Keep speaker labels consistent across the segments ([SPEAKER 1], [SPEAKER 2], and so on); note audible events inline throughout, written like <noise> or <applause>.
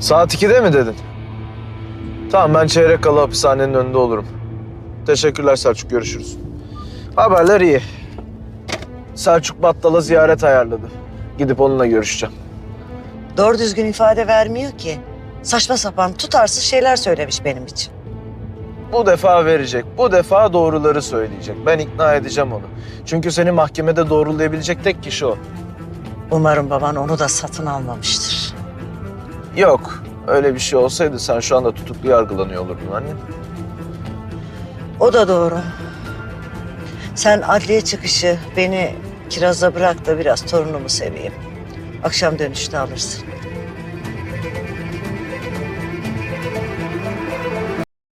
[SPEAKER 1] Saat 2'de mi dedin? Tamam ben çeyrek kala hapishanenin önünde olurum. Teşekkürler Selçuk görüşürüz. Haberler iyi. Selçuk Battal'a ziyaret ayarladı. Gidip onunla görüşeceğim.
[SPEAKER 2] Doğru düzgün ifade vermiyor ki. Saçma sapan tutarsız şeyler söylemiş benim için.
[SPEAKER 1] Bu defa verecek. Bu defa doğruları söyleyecek. Ben ikna edeceğim onu. Çünkü seni mahkemede doğrulayabilecek tek kişi o.
[SPEAKER 2] Umarım baban onu da satın almamıştır.
[SPEAKER 1] Yok. Öyle bir şey olsaydı sen şu anda tutuklu yargılanıyor olurdun anne.
[SPEAKER 2] O da doğru. Sen adliye çıkışı beni kiraza bırak da biraz torunumu seveyim. Akşam dönüşte alırsın.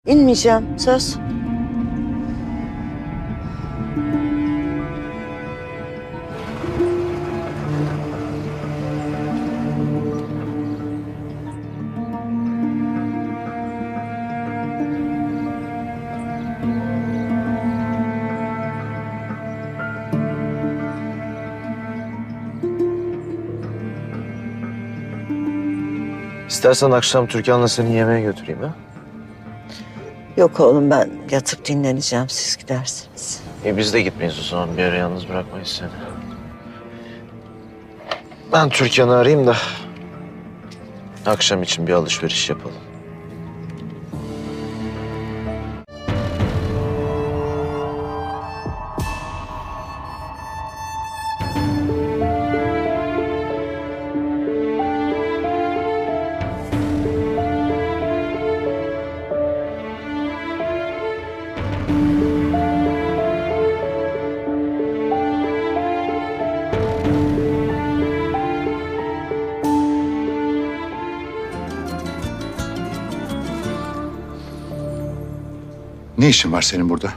[SPEAKER 2] İnmeyeceğim, söz.
[SPEAKER 1] İstersen akşam Türkan'la seni yemeğe götüreyim ha?
[SPEAKER 2] Yok oğlum ben yatıp dinleneceğim, siz gidersiniz.
[SPEAKER 1] E biz de gitmeyiz o zaman. Bir yere yalnız bırakmayız seni. Ben Türkan'ı arayayım da akşam için bir alışveriş yapalım.
[SPEAKER 3] Ne işin var senin burada?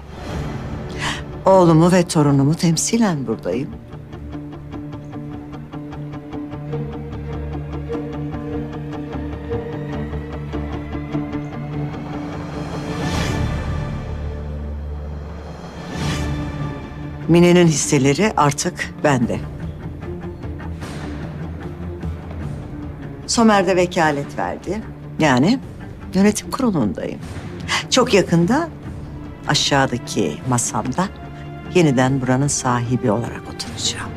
[SPEAKER 2] Oğlumu ve torunumu temsilen buradayım. Mine'nin hisseleri artık bende. Somer de vekalet verdi. Yani yönetim kurulundayım. Çok yakında aşağıdaki masamda yeniden buranın sahibi olarak oturacağım.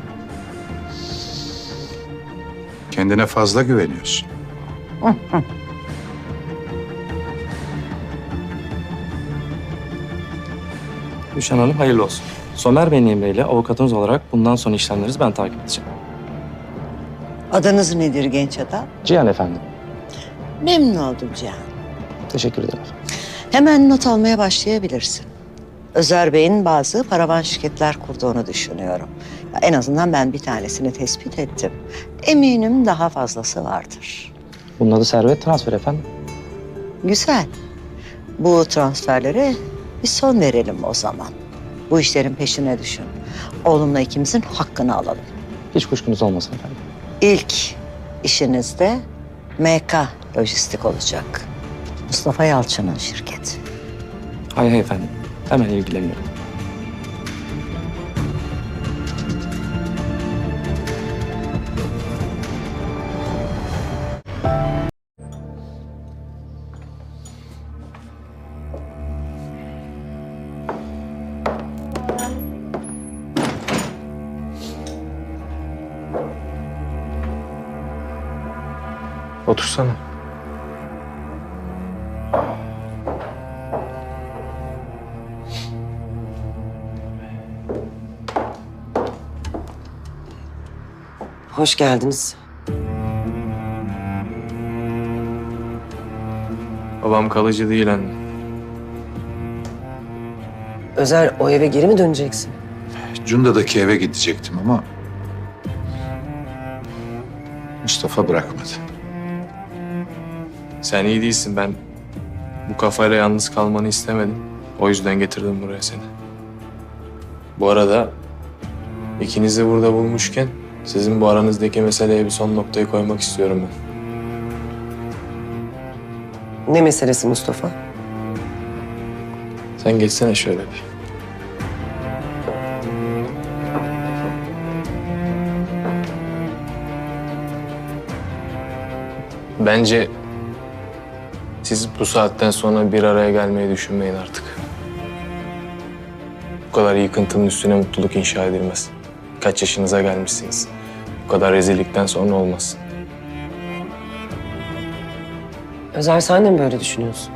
[SPEAKER 3] Kendine fazla güveniyorsun. <laughs>
[SPEAKER 4] Gülşen Hanım hayırlı olsun. Somer Bey'in emriyle avukatınız olarak bundan sonra işlemlerinizi ben takip edeceğim.
[SPEAKER 2] Adınız nedir genç adam?
[SPEAKER 4] Cihan efendim.
[SPEAKER 2] Memnun oldum Cihan.
[SPEAKER 4] Teşekkür ederim.
[SPEAKER 2] Hemen not almaya başlayabilirsin. Özer Bey'in bazı paravan şirketler kurduğunu düşünüyorum. Ya en azından ben bir tanesini tespit ettim. Eminim daha fazlası vardır.
[SPEAKER 4] Bunun adı servet transfer efendim.
[SPEAKER 2] Güzel. Bu transferlere bir son verelim o zaman. Bu işlerin peşine düşün. Oğlumla ikimizin hakkını alalım.
[SPEAKER 4] Hiç kuşkunuz olmasın efendim.
[SPEAKER 2] İlk işinizde MK Lojistik olacak. Mustafa Yalçın'ın şirketi.
[SPEAKER 4] Hay hay efendim. Hemen ilgileniyorum.
[SPEAKER 1] Otursana.
[SPEAKER 5] Hoş geldiniz.
[SPEAKER 6] Babam kalıcı değil anne.
[SPEAKER 5] Özer o eve geri mi döneceksin?
[SPEAKER 3] Cunda'daki eve gidecektim ama... Mustafa bırakmadı.
[SPEAKER 6] Sen iyi değilsin ben bu kafayla yalnız kalmanı istemedim. O yüzden getirdim buraya seni. Bu arada ikinizi burada bulmuşken sizin bu aranızdaki meseleye bir son noktayı koymak istiyorum ben.
[SPEAKER 5] Ne meselesi Mustafa?
[SPEAKER 6] Sen geçsene şöyle bir. Bence Siz bu saatten sonra bir araya gelmeyi düşünmeyin artık. Bu kadar yıkıntının üstüne mutluluk inşa edilmez. Kaç yaşınıza gelmişsiniz. Bu kadar rezillikten sonra olmaz.
[SPEAKER 5] Özer sen de mi böyle düşünüyorsun?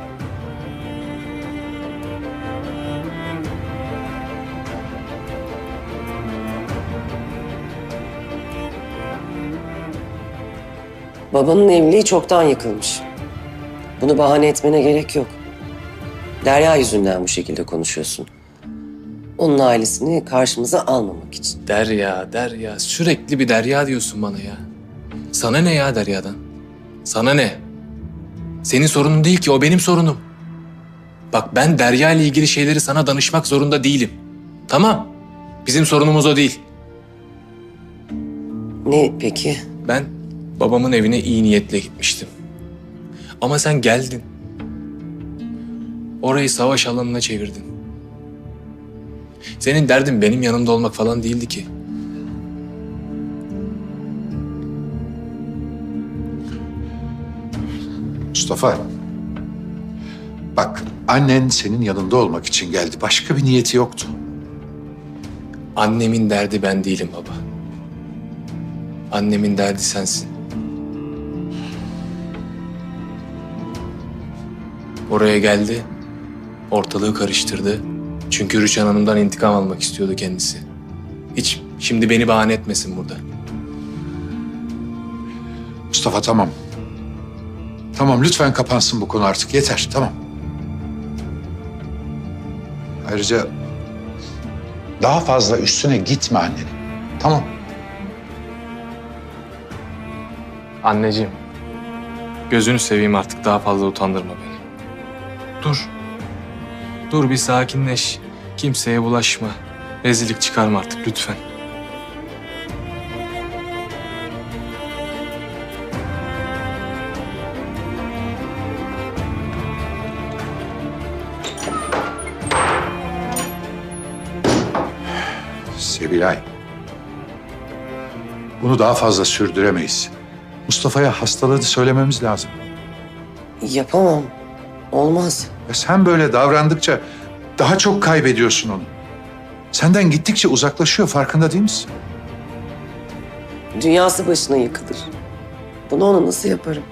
[SPEAKER 5] Babanın evliliği çoktan yıkılmış. Bunu bahane etmene gerek yok. Derya yüzünden bu şekilde konuşuyorsun. Onun ailesini karşımıza almamak için.
[SPEAKER 6] Derya, Derya. Sürekli bir Derya diyorsun bana ya. Sana ne ya Derya'dan? Sana ne? Senin sorunun değil ki, o benim sorunum. Bak ben Derya ile ilgili şeyleri sana danışmak zorunda değilim. Tamam. Bizim sorunumuz o değil.
[SPEAKER 5] Ne peki?
[SPEAKER 6] Ben babamın evine iyi niyetle gitmiştim. Ama sen geldin. Orayı savaş alanına çevirdin. Senin derdin benim yanımda olmak falan değildi ki.
[SPEAKER 3] Mustafa. Bak annen senin yanında olmak için geldi. Başka bir niyeti yoktu.
[SPEAKER 6] Annemin derdi ben değilim baba. Annemin derdi sensin. Oraya geldi, ortalığı karıştırdı. Çünkü Rüçhan Hanım'dan intikam almak istiyordu kendisi. Hiç şimdi beni bahane etmesin burada.
[SPEAKER 3] Mustafa tamam. Tamam lütfen kapansın bu konu artık. Yeter tamam. Ayrıca daha fazla üstüne gitme annenin. Tamam.
[SPEAKER 6] Anneciğim, gözünü seveyim artık daha fazla utandırma beni. Dur. Dur bir sakinleş. Kimseye bulaşma. Rezillik çıkarma artık lütfen.
[SPEAKER 3] Sevilay. Bunu daha fazla sürdüremeyiz. Mustafa'ya hastalığını söylememiz lazım.
[SPEAKER 5] Yapamam. Olmaz.
[SPEAKER 3] Ya sen böyle davrandıkça daha çok kaybediyorsun onu. Senden gittikçe uzaklaşıyor farkında değil misin?
[SPEAKER 5] Dünyası başına yıkılır. Bunu ona nasıl yaparım?